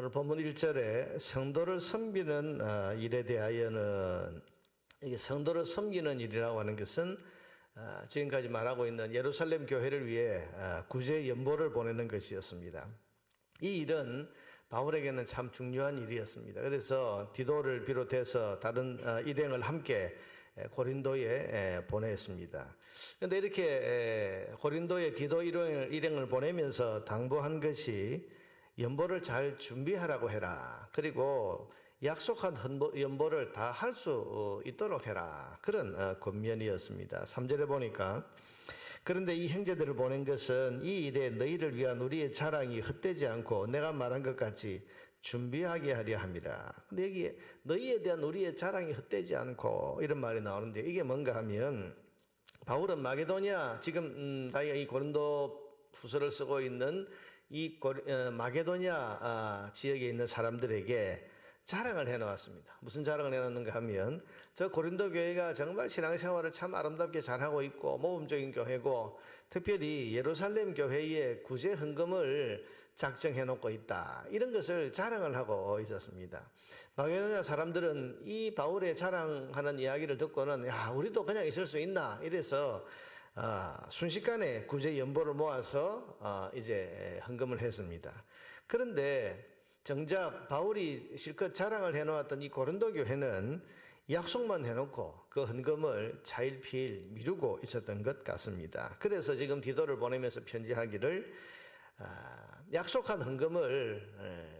오늘 본문 1절에 성도를 섬기는 어, 일에 대하여는 이게 성도를 섬기는 일이라고 하는 것은 어, 지금까지 말하고 있는 예루살렘 교회를 위해 어, 구제 연보를 보내는 것이었습니다. 이 일은 바울에게는 참 중요한 일이었습니다. 그래서 디도를 비롯해서 다른 어, 일행을 함께 에, 고린도에 에, 보냈습니다. 그런데 이렇게 에, 고린도에 디도 일행을 보내면서 당부한 것이 연보를 잘 준비하라고 해라. 그리고 약속한 연보를 다 할 수 있도록 해라. 그런 어, 권면이었습니다. 3절에 보니까 그런데 이 형제들을 보낸 것은 이 일에 너희를 위한 우리의 자랑이 헛되지 않고 내가 말한 것 같이 준비하게 하려 함이라. 근데 여기 너희에 대한 우리의 자랑이 헛되지 않고 이런 말이 나오는데 이게 뭔가 하면 바울은 마게도냐 지금 음, 자기가 이 고린도 후서를 쓰고 있는 이 어, 마게도냐 아, 지역에 있는 사람들에게 자랑을 해놓았습니다. 무슨 자랑을 해놨는가 하면 저 고린도 교회가 정말 신앙생활을 참 아름답게 잘하고 있고 모범적인 교회고 특별히 예루살렘 교회의 구제 헌금을 작정해 놓고 있다. 이런 것을 자랑을 하고 있었습니다. 마게도냐 사람들은 이 바울의 자랑하는 이야기를 듣고는 야 우리도 그냥 있을 수 있나 이래서 아, 순식간에 구제 연보를 모아서 아, 이제 헌금을 했습니다. 그런데 정작 바울이 실컷 자랑을 해놓았던 이 고린도 교회는 약속만 해놓고 그 헌금을 차일피일 미루고 있었던 것 같습니다. 그래서 지금 디도를 보내면서 편지하기를 아, 약속한 헌금을 에,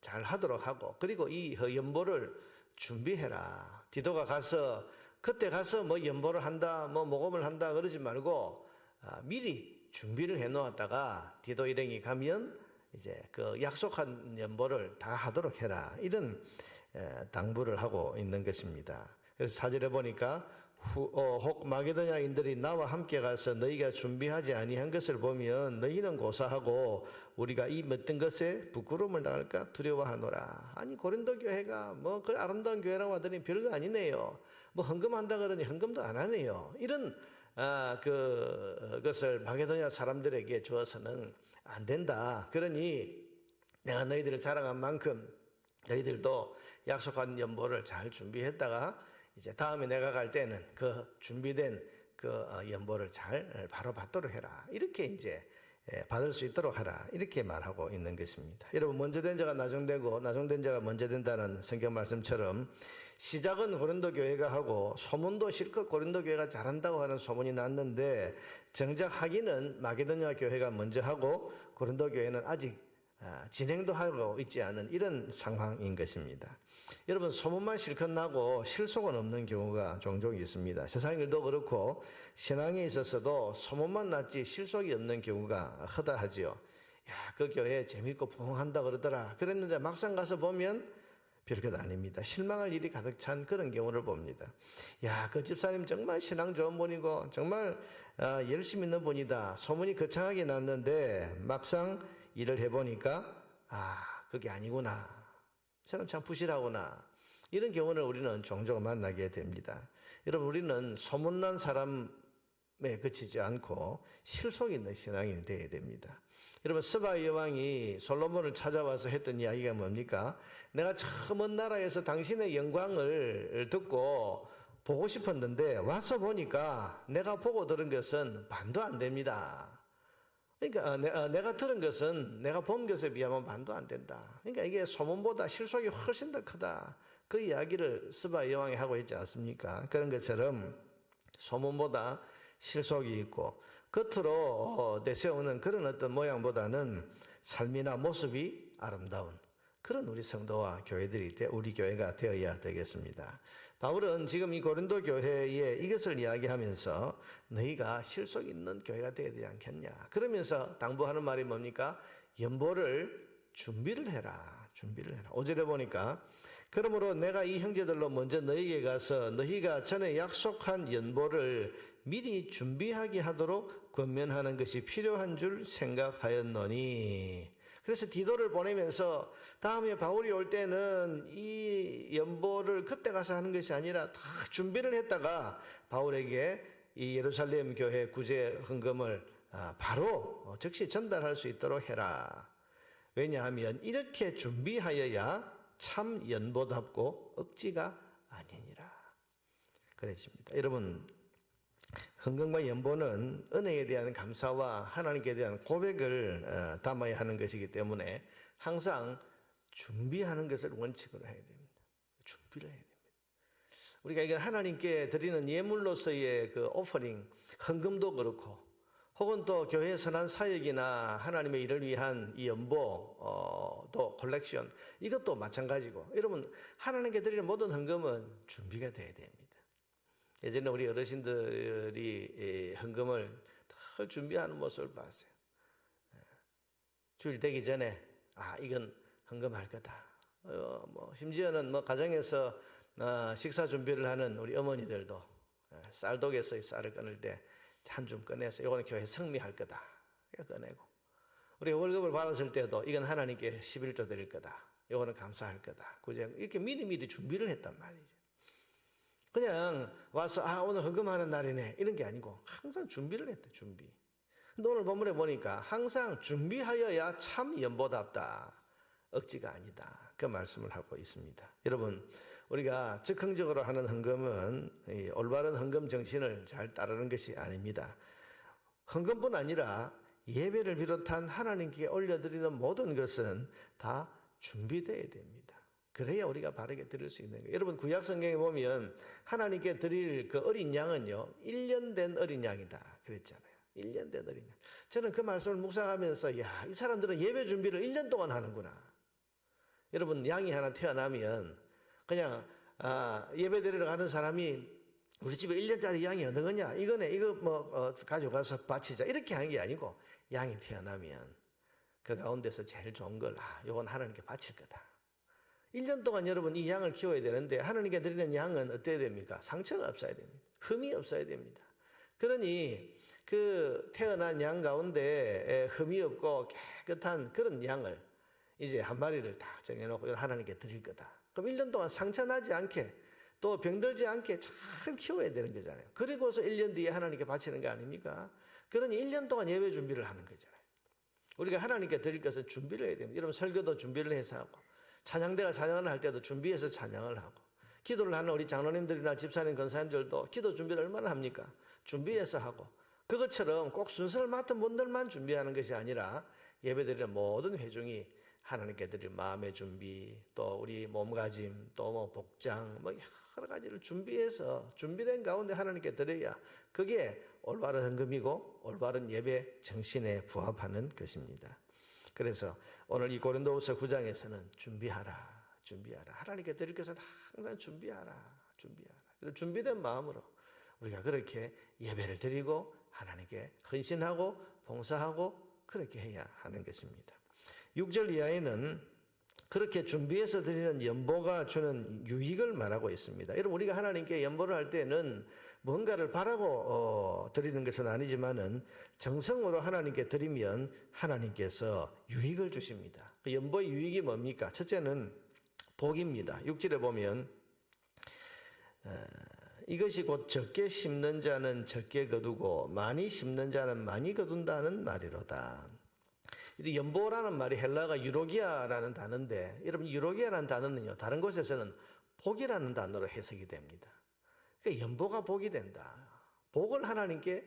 잘 하도록 하고 그리고 이 연보를 준비해라. 디도가 가서 그때 가서 뭐 연보를 한다, 뭐 모금을 한다 그러지 말고 아, 미리 준비를 해 놓았다가 디도 일행이 가면 이제 그 약속한 연보를 다 하도록 해라. 이런 에, 당부를 하고 있는 것입니다. 그래서 사절에 보니까 후, 어, 혹 마게도냐인들이 나와 함께 가서 너희가 준비하지 아니한 것을 보면 너희는 고사하고 우리가 이 어떤 것에 부끄러움을 당할까 두려워하노라. 아니 고린도 교회가 뭐 그 아름다운 교회라고 하더니 별거 아니네요. 뭐 헌금한다 그러니 헌금도 안 하네요. 이런 아, 그, 것을 마게도냐 사람들에게 주어서는 안 된다. 그러니 내가 너희들을 자랑한 만큼 너희들도 약속한 연보를 잘 준비했다가 이제 다음에 내가 갈 때는 그 준비된 그 어, 연보를 잘 바로 받도록 해라. 이렇게 이제 예, 받을 수 있도록 하라. 이렇게 말하고 있는 것입니다. 여러분, 먼저 된 자가 나중되고, 나중된 자가 먼저 된다는 성경 말씀처럼 시작은 고린도 교회가 하고 소문도 실컷 고린도 교회가 잘한다고 하는 소문이 났는데 정작 하기는 마게도냐 교회가 먼저 하고 고린도 교회는 아직 아, 진행도 하고 있지 않은 이런 상황인 것입니다. 여러분 소문만 실컷 나고 실속은 없는 경우가 종종 있습니다. 세상 일도 그렇고 신앙에 있어서도 소문만 났지 실속이 없는 경우가 허다하지요. 야, 그 교회 재밌고 부흥한다 그러더라. 그랬는데 막상 가서 보면 별것 아닙니다. 실망할 일이 가득 찬 그런 경우를 봅니다. 야, 그 집사님 정말 신앙 좋은 분이고 정말 아, 열심 있는 분이다. 소문이 거창하게 났는데 막상 일을 해보니까 아, 그게 아니구나. 이 사람 참 부실하구나. 이런 경우를 우리는 종종 만나게 됩니다. 여러분, 우리는 소문난 사람 에 그치지 않고 실속 있는 신앙인이 되어야 됩니다. 여러분, 스바 여왕이 솔로몬을 찾아와서 했던 이야기가 뭡니까? 내가 처음 온 나라에서 당신의 영광을 듣고 보고 싶었는데 와서 보니까 내가 보고 들은 것은 반도 안 됩니다. 그러니까 어, 내- 어, 내가 들은 것은 내가 본 것에 비하면 반도 안 된다. 그러니까 이게 소문보다 실속이 훨씬 더 크다. 그 이야기를 스바 여왕이 하고 있지 않습니까? 그런 것처럼 소문보다 실속이 있고 겉으로 어, 내세우는 그런 어떤 모양보다는 삶이나 모습이 아름다운 그런 우리 성도와 교회들이 되- 우리 교회가 되어야 되겠습니다. 바울은 지금 이 고린도 교회에 이것을 이야기하면서 너희가 실속 있는 교회가 되어야 되지 않겠냐. 그러면서 당부하는 말이 뭡니까? 연보를 준비를 해라. 준비를 해라. 오절에 보니까 그러므로 내가 이 형제들로 먼저 너희에게 가서 너희가 전에 약속한 연보를 미리 준비하게 하도록 권면하는 것이 필요한 줄 생각하였노니 그래서 디도를 보내면서 다음에 바울이 올 때는 이 연보를 그때 가서 하는 것이 아니라 다 준비를 했다가 바울에게 이 예루살렘 교회 구제 헌금을 아, 바로 즉시 전달할 수 있도록 해라. 왜냐하면 이렇게 준비하여야 참 연보답고 억지가 아니니라. 그랬습니다. 여러분 헌금과 연보는 은혜에 대한 감사와 하나님께 대한 고백을 어, 담아야 하는 것이기 때문에 항상 준비하는 것을 원칙으로 해야 됩니다. 준비를 해야 됩니다. 우리가 이건 하나님께 드리는 예물로서의 그 오퍼링, 헌금도 그렇고, 혹은 또 교회 선한 사역이나 하나님의 일을 위한 이 연보, 어, 또 컬렉션, 이것도 마찬가지고, 여러분, 하나님께 드리는 모든 헌금은 준비가 돼야 됩니다. 예전에 우리 어르신들이 이 헌금을 늘 준비하는 모습을 봤어요. 예. 주일 되기 전에, 아, 이건 헌금할 거다. 어, 뭐, 심지어는 뭐, 가정에서 어, 식사 준비를 하는 우리 어머니들도 예, 쌀독에서 이 쌀을 꺼낼 때 한 줌 꺼내서 이거는 교회 성미할 거다. 꺼내고 우리 월급을 받았을 때도 이건 하나님께 11조 드릴 거다. 이거는 감사할 거다. 그죠? 이렇게 미리미리 준비를 했단 말이죠. 그냥 와서 아 오늘 헌금하는 날이네 이런 게 아니고 항상 준비를 했대 준비. 근데 오늘 본문에 보니까 항상 준비하여야 참 연보답다. 억지가 아니다. 그 말씀을 하고 있습니다. 여러분 우리가 즉흥적으로 하는 헌금은 이 올바른 헌금 정신을 잘 따르는 것이 아닙니다. 헌금뿐 아니라 예배를 비롯한 하나님께 올려드리는 모든 것은 다 준비되어야 됩니다. 그래야 우리가 바르게 드릴 수 있는 거예요. 여러분 구약 성경에 보면 하나님께 드릴 그 어린 양은요 1년 된 어린 양이다 그랬잖아요. 1년 된 어린 양. 저는 그 말씀을 묵상하면서 야, 이 사람들은 예배 준비를 1년 동안 하는구나. 여러분 양이 하나 태어나면 그냥 아, 예배 드리러 가는 사람이 우리 집에 1년짜리 양이 어느 거냐? 이거네. 이거 뭐 어, 가져가서 바치자. 이렇게 하는 게 아니고 양이 태어나면 그 가운데서 제일 좋은 걸 아, 요건 하나님께 바칠 거다. 1년 동안 여러분 이 양을 키워야 되는데 하나님께 드리는 양은 어때야 됩니까? 상처가 없어야 됩니다. 흠이 없어야 됩니다. 그러니 그 태어난 양 가운데 흠이 없고 깨끗한 그런 양을 이제 한 마리를 다 정해놓고 하나님께 드릴 거다. 그럼 1년 동안 상처 나지 않게 또 병들지 않게 잘 키워야 되는 거잖아요. 그리고서 1년 뒤에 하나님께 바치는 거 아닙니까? 그러니 1년 동안 예배 준비를 하는 거잖아요. 우리가 하나님께 드릴 것은 준비를 해야 됩니다. 여러분 설교도 준비를 해서 하고 찬양대가 찬양을 할 때도 준비해서 찬양을 하고 기도를 하는 우리 장로님들이나 집사님 권사님들도 기도 준비를 얼마나 합니까? 준비해서 하고 그것처럼 꼭 순서를 맡은 분들만 준비하는 것이 아니라 예배드리는 모든 회중이 하나님께 드릴 마음의 준비, 또 우리 몸가짐, 또 뭐 복장, 뭐 여러 가지를 준비해서 준비된 가운데 하나님께 드려야 그게 올바른 헌금이고 올바른 예배 정신에 부합하는 것입니다. 그래서 오늘 이 고린도후서 9장에서는 준비하라, 준비하라. 하나님께 드릴 것은 항상 준비하라, 준비하라. 준비된 마음으로 우리가 그렇게 예배를 드리고 하나님께 헌신하고 봉사하고 그렇게 해야 하는 것입니다. 6절 이하에는 그렇게 준비해서 드리는 연보가 주는 유익을 말하고 있습니다. 여러분 우리가 하나님께 연보를 할 때는 뭔가를 바라고 어, 드리는 것은 아니지만은 정성으로 하나님께 드리면 하나님께서 유익을 주십니다. 그 연보의 유익이 뭡니까? 첫째는 복입니다. 6절에 보면 어, 이것이 곧 적게 심는 자는 적게 거두고 많이 심는 자는 많이 거둔다는 말이로다. 연보라는 말이 헬라가 유로기아라는 단어인데 여러분 유로기아라는 단어는요 다른 곳에서는 복이라는 단어로 해석이 됩니다. 그러니까 연보가 복이 된다. 복을 하나님께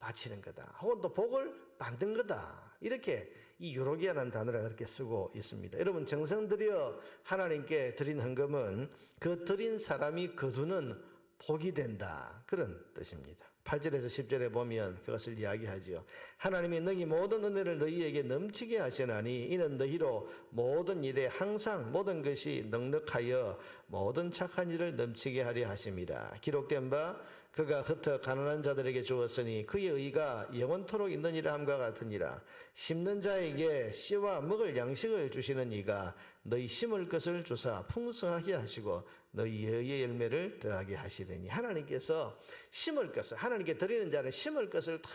바치는 거다. 혹은 또 복을 만든 거다. 이렇게 이 유로기아라는 단어를 그렇게 쓰고 있습니다. 여러분 정성 들여 하나님께 드린 헌금은 그 드린 사람이 거두는 복이 된다. 그런 뜻입니다. 8절에서 10절에 보면 그것을 이야기하지요. 하나님이 너희 모든 은혜를 너희에게 넘치게 하시나니 이는 너희로 모든 일에 항상 모든 것이 넉넉하여 모든 착한 일을 넘치게 하려 하심이라. 기록된 바 그가 흩어 가난한 자들에게 주었으니 그의 의가 영원토록 있느니라 함과 같으니라. 심는 자에게 씨와 먹을 양식을 주시는 이가 너희 심을 것을 주사 풍성하게 하시고 너희의 열매를 더하게 하시리니 하나님께서 심을 것을 하나님께 드리는 자는 심을 것을 다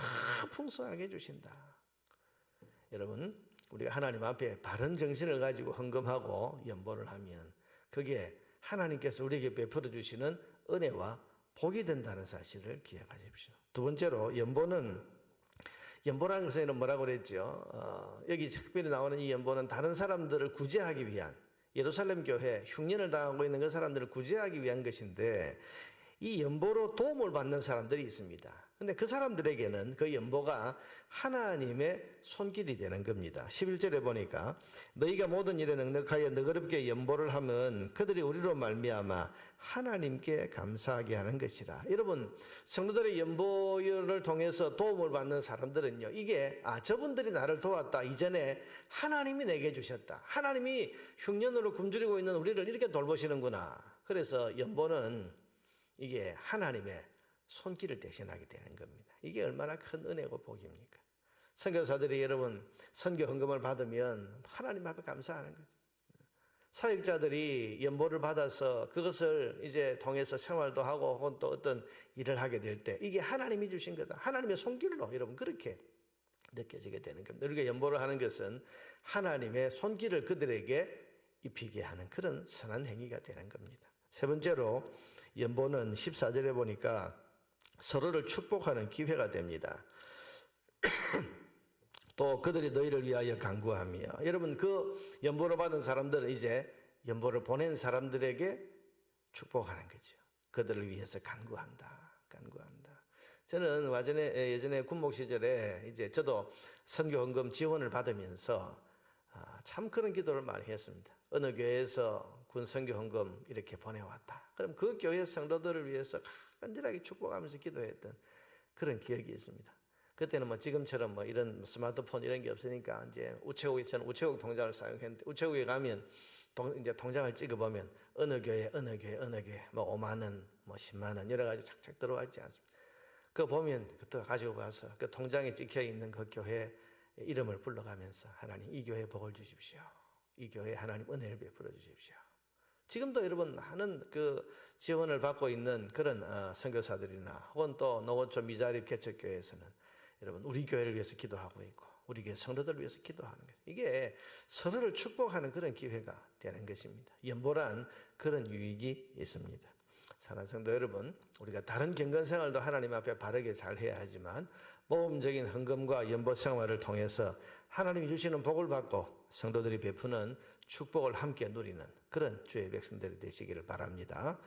풍성하게 주신다. 여러분 우리가 하나님 앞에 바른 정신을 가지고 헌금하고 연보를 하면 그게 하나님께서 우리에게 베풀어 주시는 은혜와 복이 된다는 사실을 기억하십시오. 두 번째로 연보는 연보라는 것은 뭐라고 그랬죠? 어, 여기 특별히 나오는 이 연보는 다른 사람들을 구제하기 위한 예루살렘 교회 흉년을 당하고 있는 그 사람들을 구제하기 위한 것인데 이 연보로 도움을 받는 사람들이 있습니다. 근데 그 사람들에게는 그 연보가 하나님의 손길이 되는 겁니다. 11절에 보니까 너희가 모든 일에 넉넉하여 너그럽게 연보를 하면 그들이 우리로 말미암아 하나님께 감사하게 하는 것이라. 여러분 성도들의 연보를 통해서 도움을 받는 사람들은요. 이게 아 저분들이 나를 도왔다. 이전에 하나님이 내게 주셨다. 하나님이 흉년으로 굶주리고 있는 우리를 이렇게 돌보시는구나. 그래서 연보는 이게 하나님의 손길을 대신하게 되는 겁니다. 이게 얼마나 큰 은혜고 복입니까? 선교사들이 여러분 선교 헌금을 받으면 하나님 앞에 감사하는 거죠. 사역자들이 연보를 받아서 그것을 이제 통해서 생활도 하고 혹은 또 어떤 일을 하게 될 때 이게 하나님이 주신 거다. 하나님의 손길로 여러분 그렇게 느껴지게 되는 겁니다. 우리가 연보를 하는 것은 하나님의 손길을 그들에게 입히게 하는 그런 선한 행위가 되는 겁니다. 세 번째로 연보는 14절에 보니까 서로를 축복하는 기회가 됩니다. 또 그들이 너희를 위하여 간구하며 여러분 그 연보를 받은 사람들은 이제 연보를 보낸 사람들에게 축복하는 거죠. 그들을 위해서 간구한다. 간구한다. 저는 와전에 예전에 군목 시절에 이제 저도 선교 헌금 지원을 받으면서 아, 참 그런 기도를 많이 했습니다. 어느 교회에서 군 선교 헌금 이렇게 보내왔다. 그럼 그 교회 성도들을 위해서 간절하게 축복하면서 기도했던 그런 기억이 있습니다. 그때는 뭐 지금처럼 뭐 이런 스마트폰 이런 게 없으니까 이제 우체국에 저는 우체국 통장을 사용했는데 우체국에 가면 동, 이제 통장을 찍어보면 어느 교회 어느 교회 어느 교회 뭐 5만 원, 뭐 10만 원 여러 가지 착착 들어와 있지 않습니까? 그거 보면 그때 가지고 가서 그 통장에 찍혀 있는 그 교회 이름을 불러가면서 하나님 이 교회 복을 주십시오. 이 교회 하나님 은혜를 베풀어 주십시오. 지금도 여러분 많은 그 지원을 받고 있는 그런 어, 선교사들이나 혹은 또 노원초 미자립 개척교회에서는 여러분 우리 교회를 위해서 기도하고 있고 우리 교회 성도들을 위해서 기도하는 것 이게 서로를 축복하는 그런 기회가 되는 것입니다. 연보란 그런 유익이 있습니다. 사랑하는 성도 여러분, 우리가 다른 경건 생활도 하나님 앞에 바르게 잘 해야 하지만 모험적인 헌금과 연보 생활을 통해서 하나님이 주시는 복을 받고 성도들이 베푸는 축복을 함께 누리는 그런 주의 백성들이 되시기를 바랍니다.